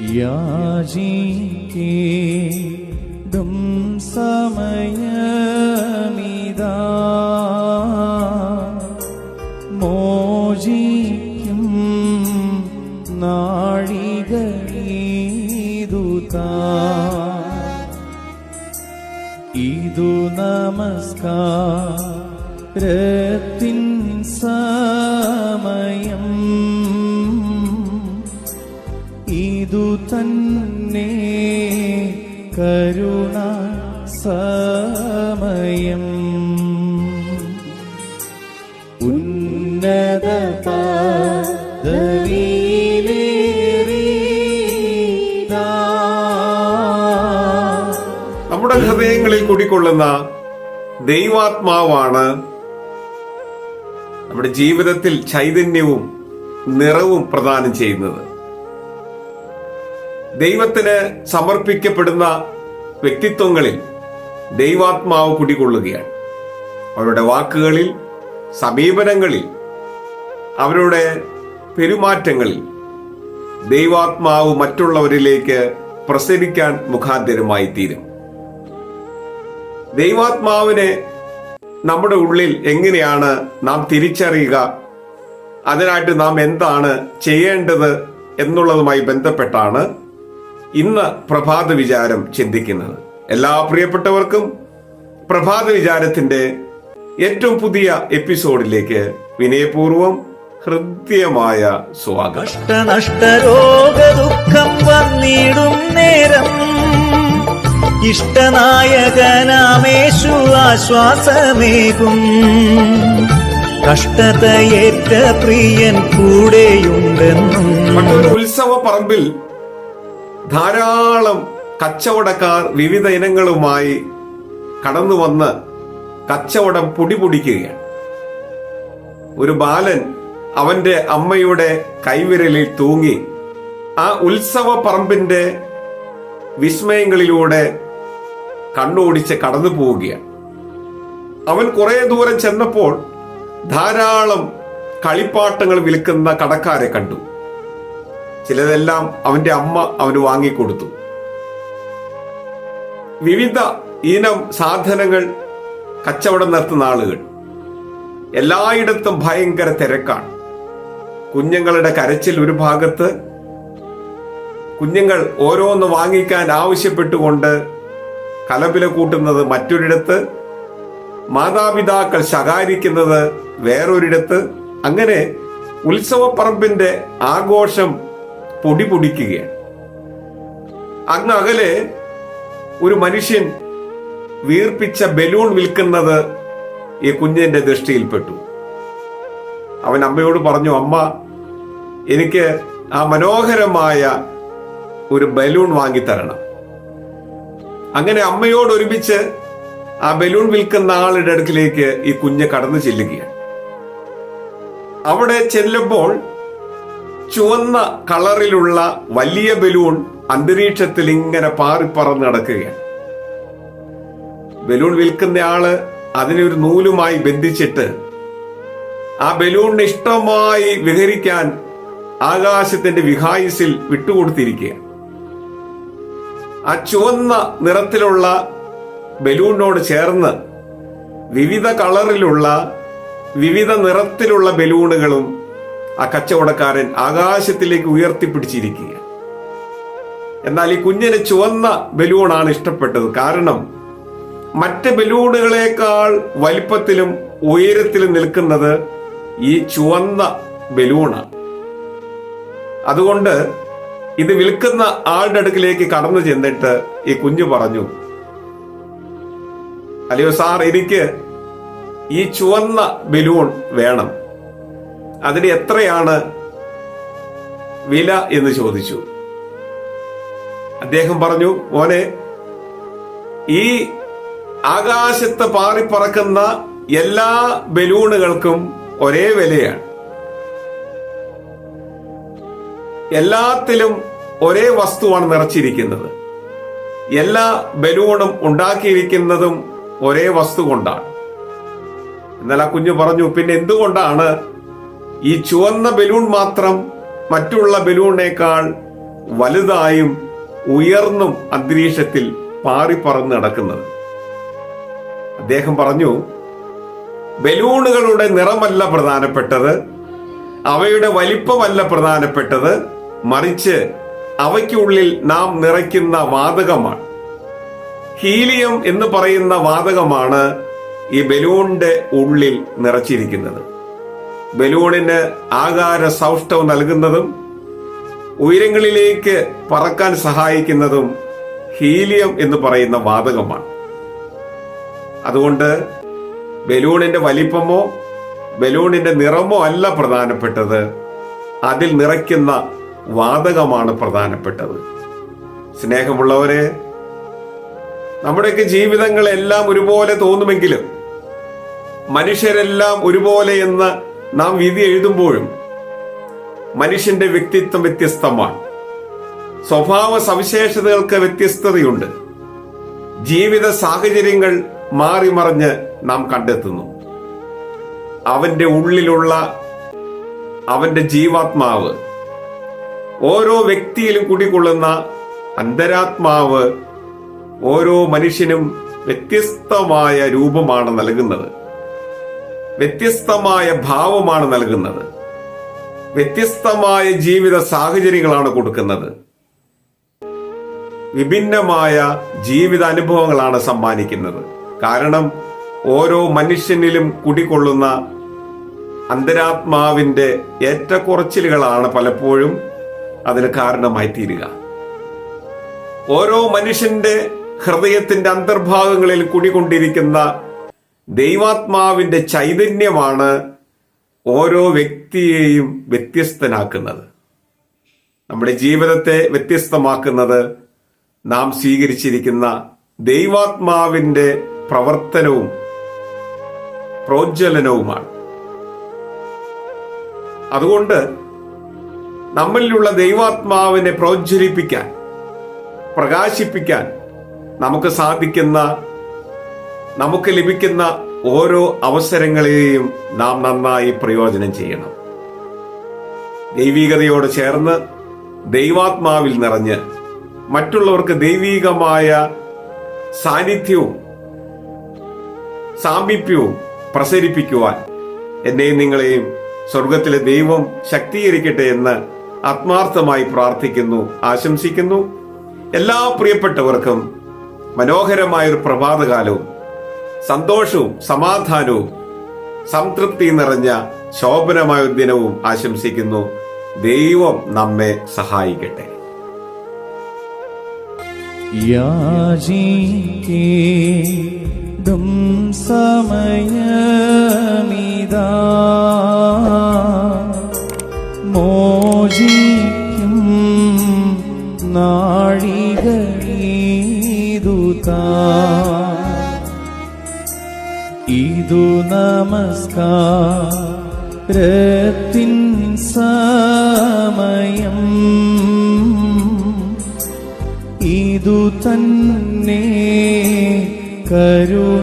യാചിക്കേടും സമയമിതാ. മോചിക്കും നാഴികീതുതാ ഇതു നമസ്കാരത്തിൻ സമയം ഇതു തന്നെ കരുണ സമയം. ഉന്നത നമ്മുടെ ഹൃദയങ്ങളിൽ കുടിക്കൊള്ളുന്ന ദൈവാത്മാവാണ് നമ്മുടെ ജീവിതത്തിൽ ചൈതന്യവും നിറവും പ്രദാനം ചെയ്യുന്നത്. ദൈവത്തിന് സമർപ്പിക്കപ്പെടുന്ന വ്യക്തിത്വങ്ങളിൽ ദൈവാത്മാവ് കുടികൊള്ളുകയാണ്. അവരുടെ വാക്കുകളിൽ സമീപനങ്ങളിൽ അവരുടെ പെരുമാറ്റങ്ങളിൽ ദൈവാത്മാവ് മറ്റുള്ളവരിലേക്ക് പ്രസരിക്കാൻ മുഖാന്തരമായി തീരും. ദൈവാത്മാവിനെ നമ്മുടെ ഉള്ളിൽ എങ്ങനെയാണ് നാം തിരിച്ചറിയുക? അതിനായിട്ട് നാം എന്താണ് ചെയ്യേണ്ടത് എന്നുള്ളതുമായി ബന്ധപ്പെട്ടാണ് ഇന്ന് പ്രഭാത വിചാരം ചിന്തിക്കുന്നത്. എല്ലാ പ്രിയപ്പെട്ടവർക്കും പ്രഭാത വിചാരത്തിന്റെ ഏറ്റവും പുതിയ എപ്പിസോഡിലേക്ക് വിനയപൂർവം ഹൃദ്യമായ സ്വാഗതം. കഷ്ടനഷ്ടരോഗ ദുഃഖം വന്നിടും നേരം. ഇഷ്ടനായകനാമേശു ആശ്വാസമേകും. കഷ്ടതയേറ്റ പ്രിയൻ കൂടെയുണ്ടെന്നും. ഉത്സവ പറമ്പിൽ ധാരാളം കച്ചവടക്കാർ വിവിധ ഇനങ്ങളുമായി കടന്നു വന്ന് കച്ചവടം പൊടിപൊടിക്കുകയാണ്. ഒരു ബാലൻ അവന്റെ അമ്മയുടെ കൈവിരലിൽ തൂങ്ങി ആ ഉത്സവ പറമ്പിന്റെ വിസ്മയങ്ങളിലൂടെ കണ്ണോടിച്ച് കടന്നു പോവുകയാണ്. അവൻ കുറെ ദൂരം ചെന്നപ്പോൾ ധാരാളം കളിപ്പാട്ടങ്ങൾ വിൽക്കുന്ന കടക്കാരെ കണ്ടു. ചിലതെല്ലാം അവന്റെ അമ്മ അവന് വാങ്ങിക്കൊടുത്തു. വിവിധ ഇനം സാധനങ്ങൾ കച്ചവടം നടത്തുന്ന ആളുകൾ. എല്ലായിടത്തും ഭയങ്കര തിരക്കാണ്. കുഞ്ഞുങ്ങളുടെ കരച്ചിൽ ഒരു ഭാഗത്ത് കുഞ്ഞുങ്ങൾ ഓരോന്ന് വാങ്ങിക്കാൻ ആവശ്യപ്പെട്ടുകൊണ്ട് കലപില കൂട്ടുന്നത് മറ്റൊരിടത്ത് മാതാപിതാക്കൾ ശകാരിക്കുന്നത് വേറൊരിടത്ത്. അങ്ങനെ ഉത്സവപ്പറമ്പിന്റെ ആഘോഷം പൊടി പൊടിക്കുകയാണ്. അങ്ങ് അകലെ ഒരു മനുഷ്യൻ വീർപ്പിച്ച ബലൂൺ വിൽക്കുന്നത് ഈ കുഞ്ഞിന്റെ ദൃഷ്ടിയിൽപ്പെട്ടു. അവൻ അമ്മയോട് പറഞ്ഞു അമ്മ എനിക്ക് ആ മനോഹരമായ ഒരു ബലൂൺ വാങ്ങിത്തരണം. അങ്ങനെ അമ്മയോട് ഒരുമിച്ച് ആ ബലൂൺ വിൽക്കുന്ന ആളുടെ അടുക്കിലേക്ക് ഈ കുഞ്ഞ് കടന്നു ചെല്ലുകയാണ്. അവിടെ ചെല്ലുമ്പോൾ ചുവന്ന കളറിലുള്ള വലിയ ബലൂൺ അന്തരീക്ഷത്തിൽ ഇങ്ങനെ പാറിപ്പറന്ന് നടക്കുകയാണ്. ബലൂൺ വിൽക്കുന്ന ആൾ അതിനെ ഒരു നൂലുമായി ബന്ധിച്ചിട്ട് ആ ബലൂണിന് ഇഷ്ടമായി വിഹരിക്കാൻ ആകാശത്തിന്റെ വിഹായിസിൽ വിട്ടുകൊടുത്തിരിക്കുകയാണ്. ആ ചുവന്ന നിറത്തിലുള്ള ബലൂണിനോട് ചേർന്ന് വിവിധ കളറിലുള്ള വിവിധ നിറത്തിലുള്ള ബലൂണുകളും ആ കച്ചവടക്കാരൻ ആകാശത്തിലേക്ക് ഉയർത്തിപ്പിടിച്ചിരിക്കുക എന്നാൽ ഈ കുഞ്ഞിന് ചുവന്ന ബലൂണാണ് ഇഷ്ടപ്പെട്ടത്. കാരണം മറ്റ് ബലൂണുകളെക്കാൾ വലിപ്പത്തിലും ഉയരത്തിലും നിൽക്കുന്നത് ഈ ചുവന്ന ബലൂണാണ്. അതുകൊണ്ട് ഇത് വിൽക്കുന്ന ആളുടെ അടുക്കിലേക്ക് കടന്നു ചെന്നിട്ട് ഈ കുഞ്ഞു പറഞ്ഞു അല്ലയോ സാർ എനിക്ക് ഈ ചുവന്ന ബലൂൺ വേണം. അതിന് എത്രയാണ് വില എന്ന് ചോദിച്ചു. അദ്ദേഹം പറഞ്ഞു മോനെ ഈ ആകാശത്ത് പാറിപ്പറക്കുന്ന എല്ലാ ബലൂണുകൾക്കും ഒരേ വിലയാണ്. എല്ലാത്തിലും ഒരേ വസ്തുവാണ് നിറച്ചിരിക്കുന്നത്. എല്ലാ ബലൂണും ഉണ്ടാക്കിയിരിക്കുന്നതും ഒരേ വസ്തു കൊണ്ടാണ്. എന്നാൽ ആ കുഞ്ഞു പറഞ്ഞു പിന്നെ എന്തുകൊണ്ടാണ് ഈ ചുവന്ന ബലൂൺ മാത്രം മറ്റുള്ള ബലൂണിനേക്കാൾ വലുതായും ഉയർന്നും അന്തരീക്ഷത്തിൽ പാറിപ്പറന്ന് നടക്കുന്നത്. അദ്ദേഹം പറഞ്ഞു ബലൂണുകളുടെ നിറമല്ല പ്രധാനപ്പെട്ടത് അവയുടെ വലിപ്പമല്ല പ്രധാനപ്പെട്ടത് മറിച്ച് അവയ്ക്കുള്ളിൽ നാം നിറയ്ക്കുന്ന വാതകമാണ്. ഹീലിയം എന്ന് പറയുന്ന വാതകമാണ് ഈ ബലൂണിന്റെ ഉള്ളിൽ നിറച്ചിരിക്കുന്നത്. ബലൂണിന് ആകാര സൗഷ്ഠവ് നൽകുന്നതും ഉയരങ്ങളിലേക്ക് പറക്കാൻ സഹായിക്കുന്നതും ഹീലിയം എന്ന് പറയുന്ന വാതകമാണ്. അതുകൊണ്ട് ബലൂണിന്റെ വലിപ്പമോ ബലൂണിന്റെ നിറമോ അല്ല പ്രധാനപ്പെട്ടത്. അതിൽ നിറയ്ക്കുന്ന വാതകമാണ് പ്രധാനപ്പെട്ടത്. സ്നേഹമുള്ളവരെ നമ്മുടെയൊക്കെ ജീവിതങ്ങളെല്ലാം ഒരുപോലെ തോന്നുമെങ്കിലും മനുഷ്യരെല്ലാം ഒരുപോലെ എന്ന് നാം വിധി എഴുതുമ്പോഴും മനുഷ്യന്റെ വ്യക്തിത്വം വ്യത്യസ്തമാണ്. സ്വഭാവ സവിശേഷതകൾക്ക് വ്യത്യസ്തതയുണ്ട്. ജീവിത സാഹചര്യങ്ങൾ മാറി മറിഞ്ഞ് നാം കണ്ടെത്തുന്നു. അവന്റെ ഉള്ളിലുള്ള അവന്റെ ജീവാത്മാവ് ഓരോ വ്യക്തിയിലും കുടികൊള്ളുന്ന അന്തരാത്മാവ് ഓരോ മനുഷ്യനും വ്യത്യസ്തമായ രൂപമാണ് നൽകുന്നത്. വ്യത്യസ്തമായ ഭാവമാണ് നൽകുന്നത്. വ്യത്യസ്തമായ ജീവിത സാഹചര്യങ്ങളാണ് കൊടുക്കുന്നത്. വിഭിന്നമായ ജീവിത അനുഭവങ്ങളാണ് സമ്മാനിക്കുന്നത്. കാരണം ഓരോ മനുഷ്യനിലും കുടികൊള്ളുന്ന അന്തരാത്മാവിന്റെ ഏറ്റക്കുറച്ചിലുകളാണ് പലപ്പോഴും അതിന് കാരണമായി തീരുക ഓരോ മനുഷ്യന്റെ ഹൃദയത്തിന്റെ അന്തർഭാഗങ്ങളിൽ കുടികൊണ്ടിരിക്കുന്ന ദൈവാത്മാവിന്റെ ചൈതന്യമാണ് ഓരോ വ്യക്തിയെയും വ്യത്യസ്തനാക്കുന്നത്. നമ്മുടെ ജീവിതത്തെ വ്യത്യസ്തമാക്കുന്നത് നാം സ്വീകരിച്ചിരിക്കുന്ന ദൈവാത്മാവിന്റെ പ്രവർത്തനവും പ്രോജ്വലനവുമാണ്. അതുകൊണ്ട് നമ്മളിലുള്ള ദൈവാത്മാവിനെ പ്രോജ്വലിപ്പിക്കാൻ പ്രകാശിപ്പിക്കാൻ നമുക്ക് സാധിക്കുന്ന നമുക്ക് ലഭിക്കുന്ന ഓരോ അവസരങ്ങളെയും നാം നന്നായി പ്രയോജനം ചെയ്യണം. ദൈവികതയോട് ചേർന്ന് ദൈവാത്മാവിൽ നിറഞ്ഞ് മറ്റുള്ളവർക്ക് ദൈവീകമായ സാന്നിധ്യവും സാമീപ്യവും പ്രസരിപ്പിക്കുവാൻ എന്നെയും നിങ്ങളെയും സ്വർഗത്തിലെ ദൈവം ശക്തീകരിക്കട്ടെ എന്ന് ആത്മാർത്ഥമായി പ്രാർത്ഥിക്കുന്നു ആശംസിക്കുന്നു. എല്ലാ പ്രിയപ്പെട്ടവർക്കും മനോഹരമായൊരു പ്രഭാതകാലവും സന്തോഷവും സമാധാനവും സംതൃപ്തി നിറഞ്ഞ ശോഭനമായ ഒരു ദിനവും ആശംസിക്കുന്നു. ദൈവം നമ്മെ സഹായിക്കട്ടെ. സമയ ഇതു നമസ്കാരത്തിൻ സമയം. ഇതു തന്നെ കരു